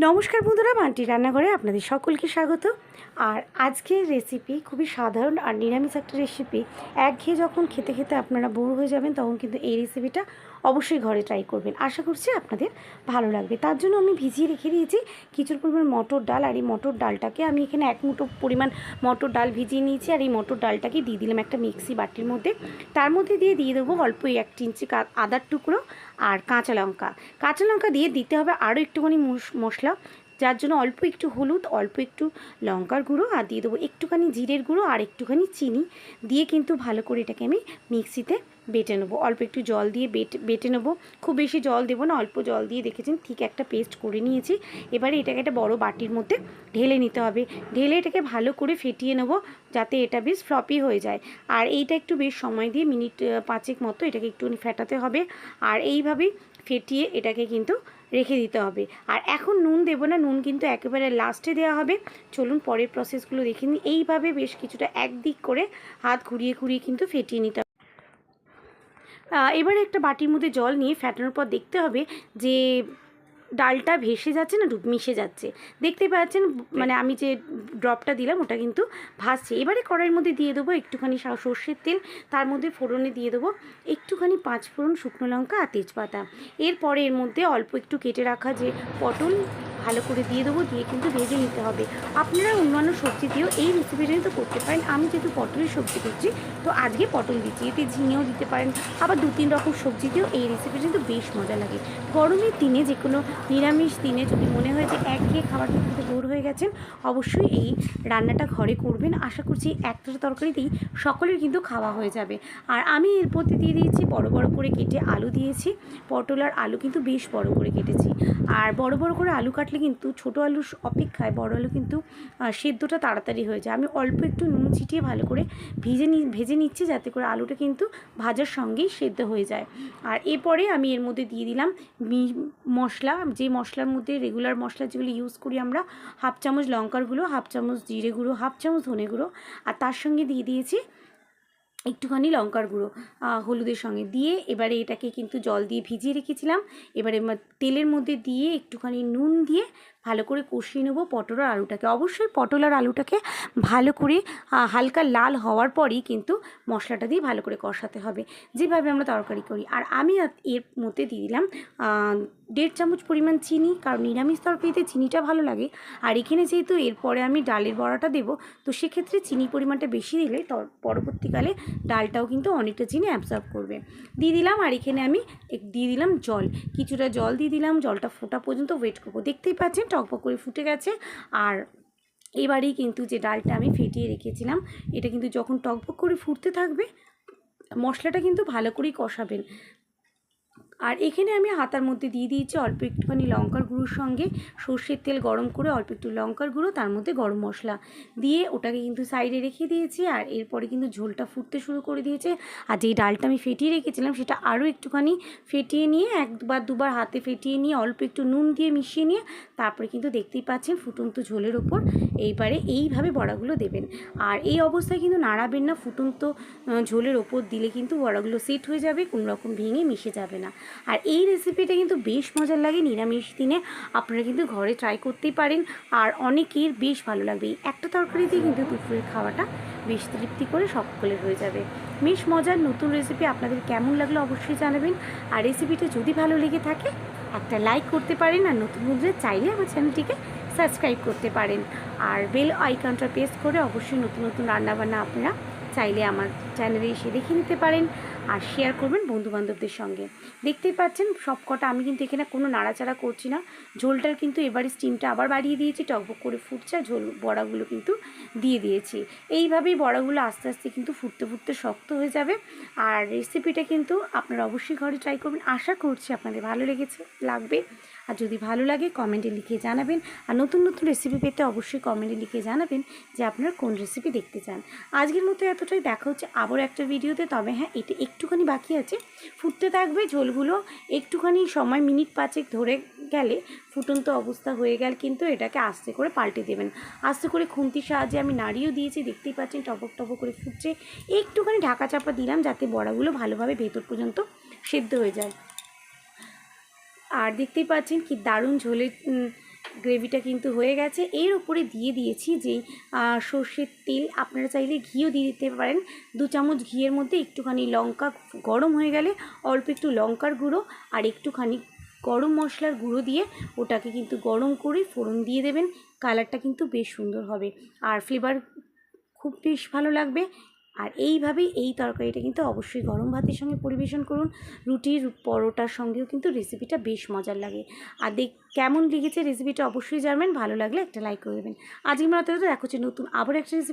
নমস্কার বন্ধুরা মান্টি রান্নাঘরে আপনাদের সকলকে স্বাগত। আর আজকের রেসিপি খুবই সাধারণ আর নিরামিষ একটা রেসিপি একঘেয়ে যখন খেতে খেতে আপনারা বোর হয়ে যাবেন, তখন কিন্তু এই রেসিপিটা অবশ্যই ঘরে ট্রাই করবেন। আশা করছি আপনাদের ভালো লাগবে। তার জন্য আমি ভিজিয়ে রেখে দিয়েছি কিছুর পরিমাণ মটর ডাল, আর এই মটর ডালটাকে আমি এখানে এক মুঠো পরিমাণ মটর ডাল ভিজিয়ে নিয়েছি, আর এই মটর ডালটাকে দিয়ে দিলাম একটা মিক্সি বাটির মধ্যে। তার মধ্যে দিয়ে দিয়ে দেবো অল্প এক ইঞ্চি আদার টুকরো আর কাঁচা লঙ্কা। কাঁচা লঙ্কা দিয়ে দিতে হবে আরও একটুখানি মশ- মশলা, যার জন্য অল্প একটু হলুদ, অল্প একটু লঙ্কার গুঁড়ো আর দিয়ে দেবো একটুখানি জিরের গুঁড়ো আর একটুখানি চিনি। দিয়ে কিন্তু ভালো করে এটাকে আমি মিক্সিতে বেটে নেব। অল্প একটু জল দিয়ে বেটে বেটে নেব। খুব বেশি জল দেবো না, অল্প জল দিয়ে দেখেছেন ঠিক একটা পেস্ট করে নিয়েছি। এবারে এটাকে একটা বড় বাটির মধ্যে ঢেলে নিতে হবে। ঢেলে এটাকে ভালো করে ফেটিয়ে নেব যাতে এটা বেশ ফ্লপি হয়ে যায়। আর এইটা একটু বেশ সময় দিয়ে মিনিট পাঁচেক মতো এটাকে একটুখানি ফেটাতে হবে। আর এইভাবেই ফেটিয়ে এটাকে কিন্তু রেখে দিতে হবে। আর এখন নুন দেব না, নুন কিন্তু একেবারে লাস্টে দেওয়া হবে। চলুন পরের প্রসেসগুলো দেখে নিই। এইভাবে বেশ কিছুটা একদিক করে হাত ঘুরিয়ে ঘুরিয়ে কিন্তু ফেটিয়ে নিতে হবে। এবারে একটা বাটির মধ্যে জল নিয়ে ফ্যাটানোর পর দেখতে হবে যে ডালটা ভেসে যাচ্ছে না ডুব- মিশে যাচ্ছে। দেখতে পাচ্ছেন মানে আমি যে ড্রপটা দিলাম ওটা কিন্তু ভাসছে। এবারে কড়াইয়ের মধ্যে দিয়ে দেবো একটুখানি সর্ষের তেল। তার মধ্যে ফোড়নে দিয়ে দেবো একটুখানি পাঁচ ফোড়ন শুকনো লঙ্কা আর তেজপাতা। এরপরে এর মধ্যে অল্প একটু কেটে রাখা যে পটল ভালো করে দিয়ে দেবো, দিয়ে কিন্তু ভেজে নিতে হবে। আপনারা অন্যান্য সবজি দিয়েও এই রেসিপিটা কিন্তু করতে পারেন। আমি যেহেতু পটলের সবজি করছি তো আজকে পটল দিচ্ছি। এতে ঝিঙেও দিতে পারেন। আবার দু তিন রকম সবজি দিয়েও এই রেসিপিটা কিন্তু বেশ মজা লাগে। গরমের দিনে যে কোনো নিরামিষ দিনে যদি মনে হয় যে একঘেয়ে খাবার খেতে বোর হয়ে গেছেন, অবশ্যই এই রান্নাটা ঘরে করবেন। আশা করছি একটা তরকারিতেই সকলের কিন্তু খাওয়া হয়ে যাবে। আর আমি এর মধ্যে দিয়ে দিয়েছি বড় বড় করে কেটে আলু দিয়েছি। পটল আর আলু কিন্তু বেশ বড় করে কেটেছি। আর বড় বড় করে আলু কাটলে কিন্তু ছোট আলুর অপেক্ষায়, বড় আলু কিন্তু সেদ্ধটা তাড়াতাড়ি হয়ে যায়। আমি অল্প একটু নুন ছিটিয়ে ভালো করে ভিজে নি, ভেজে নিচ্ছি যাতে করে আলুটা কিন্তু ভাজার সঙ্গেই সেদ্ধ হয়ে যায়। আর এরপরে আমি এর মধ্যে দিয়ে দিলাম মশলা। যে মশলার মধ্যে রেগুলার মশলা যেগুলো ইউজ করি আমরা, হাফ চামচ লঙ্কার গুঁড়ো, হাফ চামচ জিরে গুঁড়ো, হাফ চামচ ধনে গুঁড়ো। আর তার সঙ্গে দিয়ে দিয়েছি একটুখানি লঙ্কার গুঁড়ো হলুদের সঙ্গে দিয়ে এবারে এটাকে কিন্তু জল দিয়ে ভিজিয়ে রেখেছিলাম। এবারে তেলের মধ্যে দিয়ে একটুখানি নুন দিয়ে ভালো করে কষিয়ে নেব পটল আর আলুটাকে। অবশ্যই পটল আর আলুটাকে ভালো করে হালকা লাল হওয়ার পরই কিন্তু মশলাটা দিয়ে ভালো করে কষাতে হবে। যেভাবে আমরা তরকারি করি। আর আমি এর মধ্যে দিয়ে দিলাম দেড় চামচ পরিমাণ চিনি, কারণ নিরামিষ তরকারিতে চিনিটা ভালো লাগে। আর এখানে যেহেতু এরপরে আমি ডালের বড়াটা দেবো, তো সেক্ষেত্রে চিনি পরিমাণটা বেশি দিলে পরবর্তীকালে ডালটাও কিন্তু অনেকটা চিনি অ্যাবজর্ব করবে। দিয়ে দিলাম আর এখানে আমি দিয়ে দিলাম জল। কিছুটা জল দিয়ে দিলাম, জলটা ফোটা পর্যন্ত ওয়েট করব। দেখতেই পাচ্ছেন টকপক করে ফুটে গেছে। আর এবারেই কিন্তু যে ডালটা আমি ফেটিয়ে রেখেছিলাম, এটা কিন্তু যখন টকবক করে ফুটতে থাকবে, মশলাটা কিন্তু ভালো করেই কষাবেন। আর এখানে আমি হাতার মধ্যে দিয়ে দিয়েছি অল্প একটুখানি লঙ্কার গুঁড়োর সঙ্গে সর্ষের তেল গরম করে অল্প একটু লঙ্কার গুঁড়ো, তার মধ্যে গরম মশলা দিয়ে ওটাকে কিন্তু সাইডে রেখে দিয়েছি আর এরপরে কিন্তু ঝোলটা ফুটতে শুরু করে দিয়েছে। আর যেই ডালটা আমি ফেটিয়ে রেখেছিলাম সেটা আরও একটুখানি ফেটিয়ে নিয়ে, একবার দুবার হাতে ফেটিয়ে নিয়ে, অল্প একটু নুন দিয়ে মিশিয়ে নিয়ে, তারপরে কিন্তু দেখতেই পাচ্ছেন ফুটন্ত ঝোলের ওপর এইবারে এইভাবে বড়াগুলো দেবেন। আর এই অবস্থায় কিন্তু নাড়াবেন না, ফুটন্ত ঝোলের ওপর দিলে কিন্তু বড়াগুলো সেট হয়ে যাবে, কোনো রকম ভেঙে মিশে যাবে না। আর এই রেসিপিটা কিন্তু বেশ মজার লাগে নিরামিষ দিনে। আপনারা কিন্তু ঘরে ট্রাই করতেই পারেন। আর অনেকের বেশ ভালো লাগবে। এই একটা তরকারিতেই কিন্তু দুপুরের খাওয়াটা বেশ তৃপ্তি করে সকলের হয়ে যাবে। বেশ মজার নতুন রেসিপি আপনাদের কেমন লাগল অবশ্যই জানাবেন। আর রেসিপিটা যদি ভালো লেগে থাকে, একটা লাইক করতে পারেন। আর নতুন বন্ধুদের চাইলে আমার চ্যানেলটিকে সাবস্ক্রাইব করতে পারেন। আর বেল আইকনটা প্রেস করে অবশ্যই নতুন নতুন রান্নাবান্না আপনারা চাইলে আমার চ্যানেলে এসে দেখে নিতে পারেন। আর শেয়ার করবেন বন্ধুবান্ধবদের সঙ্গে। দেখতেই পাচ্ছেন সব কটা আমি কিন্তু এখানে কোনো নাড়াচাড়া করছি না। ঝোলটার কিন্তু এবারে স্টিমটা আবার বাড়িয়ে দিয়েছি, টকবক করে ফুটছে ঝোল বড়াগুলো কিন্তু দিয়ে দিয়েছি। এইভাবেই বড়াগুলো আস্তে আস্তে কিন্তু ফুটতে ফুটতে শক্ত হয়ে যাবে। আর রেসিপিটা কিন্তু আপনারা অবশ্যই ঘরে ট্রাই করবেন। আশা করছি আপনাদের ভালো লেগেছে, লাগবে। আর যদি ভালো লাগে কমেন্টে লিখে জানাবেন। আর নতুন নতুন রেসিপি পেতে অবশ্যই কমেন্টে লিখে জানাবেন যে আপনারা কোন রেসিপি দেখতে চান। আজকের মতো এতটাই। দেখা হচ্ছে আবার একটা ভিডিওতে তবে হ্যাঁ এটা একটুখানি বাকি আছে। ফুটতে থাকবে ঝোলগুলো। একটুখানি সময়, মিনিট পাঁচেক ধরে গেলে ফুটন্ত অবস্থা হয়ে গেল, কিন্তু এটাকে আস্তে করে পাল্টে দেবেন। আস্তে করে খুন্তির সাহায্যে আমি নাড়িয়েও দিয়েছি। দেখতেই পাচ্ছেন টপক টপক করে ফুটছে। একটুখানি ঢাকা চাপা দিলাম যাতে বড়াগুলো ভালোভাবে ভেতর পর্যন্ত সেদ্ধ হয়ে যায়। আর দেখতেই পাচ্ছেন কি দারুণ ঝোলের গ্রেভিটা কিন্তু হয়ে গেছে। এর উপরে দিয়ে দিয়েছি আহ, সর্ষের তেল। আপনারা চাইলে ঘিও দিয়ে দিতে পারেন। দু চামচ ঘিয়ের মধ্যে একটুখানি লঙ্কা গরম হয়ে গেলে অল্প একটু লঙ্কার গুঁড়ো আর একটুখানি গরম মশলার গুঁড়ো দিয়ে ওটাকে কিন্তু গরম করে ফোড়ন দিয়ে দেবেন। কালারটা কিন্তু বেশ সুন্দর হবে। আর ফ্লেভার খুব বেশ ভালো লাগবে। আর এইভাবেই এই তরকারিটা কিন্তু অবশ্যই গরম ভাতের সঙ্গে পরিবেশন করুন। রুটির পরোটার সঙ্গেও কিন্তু রেসিপিটা বেশ মজার লাগে। আর দেখ, কেমন লেগেছে রেসিপিটা অবশ্যই জানবেন। ভালো লাগলে একটা লাইক করে দেবেন। আজকের মতো দেখো হচ্ছে নতুন আবার একটা রেসিপি